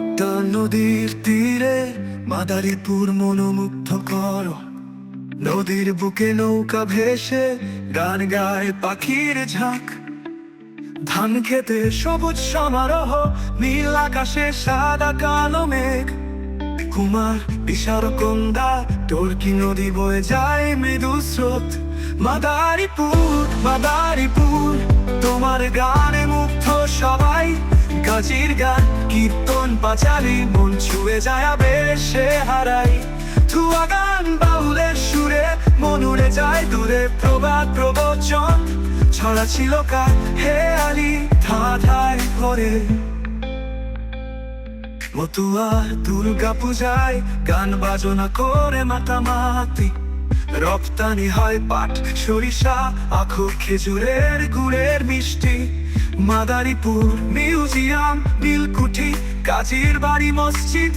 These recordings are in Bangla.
নদীর তীরে মাদারীপুর মনোমুগ্ধ কর। নদীর বুকে নৌকা ভেসে গান গায় পাখির ঝাঁক। ধান খেতে সবুজ সমারোহ, নীল আকাশে সাদা কালো মেঘ। কুমার, বিশাল কন্দা, টর্কি নদী বয়ে যায় মৃদু স্রোত। মাদারীপুর মাদারীপুর, তোমার গানে মুগ্ধ সবাই। গাজির গান কীর্তন পাচারি মন ছুঁয়ে যায় বেশে হারাই। ধুয়া গান বাউলের সুরে, মন উড়ে যায় দূরে, প্রবাদ প্রবচন। ছড়া ছিল কা হে আলি, ধাঁধায় করে মতুয়া দুর্গা পূজায় গান বাজনা করে মাতামাতি। রপ্তানি হয় পাট, সরিষা আখু খেজুরের গুড়ের মিষ্টি। মাদারীপুর মিউজিয়াম, নীলকুঠি, কাজীর বাড়ি, মসজিদ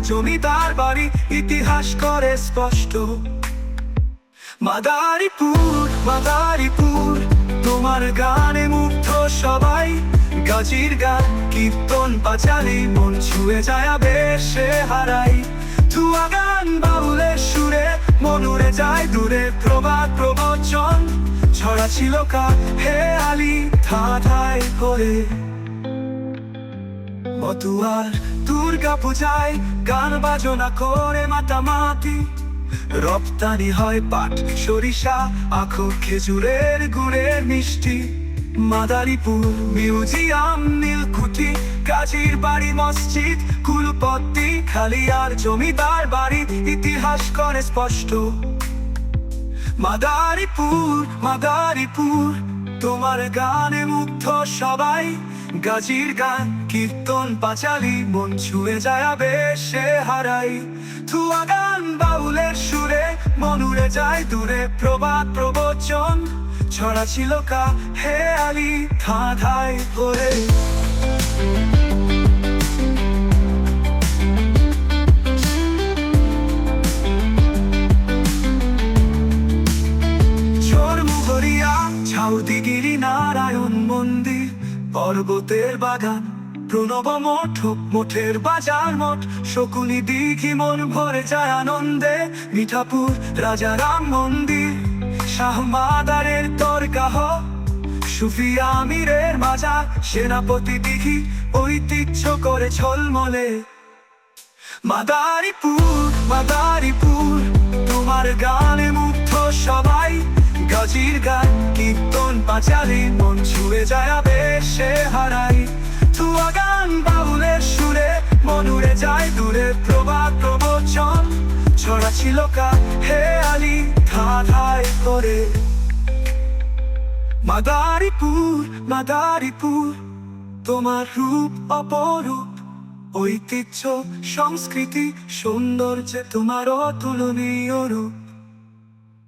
জমিদার বাড়ি, ইতিহাস করে স্পষ্ট। মাদারীপুর মাদারীপুর, তোমার গানে মুগ্ধ সবাই। গাজির গান, কীর্তন পাচালি, মন ছুঁয়ে যায় বেশে হারাই। ধুয়া গান বাউলের সুরে মন উড়ে যায় দূরে ছড়া হে করে। দুর্গা পূজায় গান বাজনা করে রপ্তানি হয় পাট, সরিষা আখো খেজুরের গুড়ের মিষ্টি। মাদারীপুর মিউজিয়াম, নীলকুঠি কাজীর বাড়ি, মসজিদ কুলপত্তি খালিয়ার জমিদার বাড়ি। ইতিহাস করে স্পষ্ট। মাদারীপুর মাদারীপুর, তোমার গানে মুগ্ধ সবাই। গাজির গান, কীর্তন, পাঁচালি, মন ছুঁয়ে যায় বেশে হারাই। ধুয়া গান বাউলের সুরে, মন উড়ে যায় দূরে, প্রবাদ প্রবচন, ছড়া ছিল কা হে আলি, ধাঁধায় করে ছাউদিগিরি নারায়ণ মন্দির, পর্বতের বাগান, প্রণব মঠ, মঠের বাজার মঠ, শকুনি দিঘি মন ভরে যায় আনন্দে, মিঠাপুর রাজা রাম মন্দির শাহমাদারের দরগাহ সুফিয়া আমিরের মাজার, সেনাপতি দিঘি, ঐতিহ্য করে ছলমলে। মাদারিপুর, মাদারীপুর কীর্তন মন ছুঁয়ে যায় বেশে হারাই। ধুয়া গান বাউলের সুরে, মন উড়ে যায় দূরে। প্রবাদ প্রবচন, ছড়া ছিল কা হে আলি ধাঁধায় করে মাদারিপুর মাদারিপুর, তোমার রূপ অপরূপ। ঐতিহ্য, সংস্কৃতি, সৌন্দর্যে তোমার অতুলনীয় রূপ।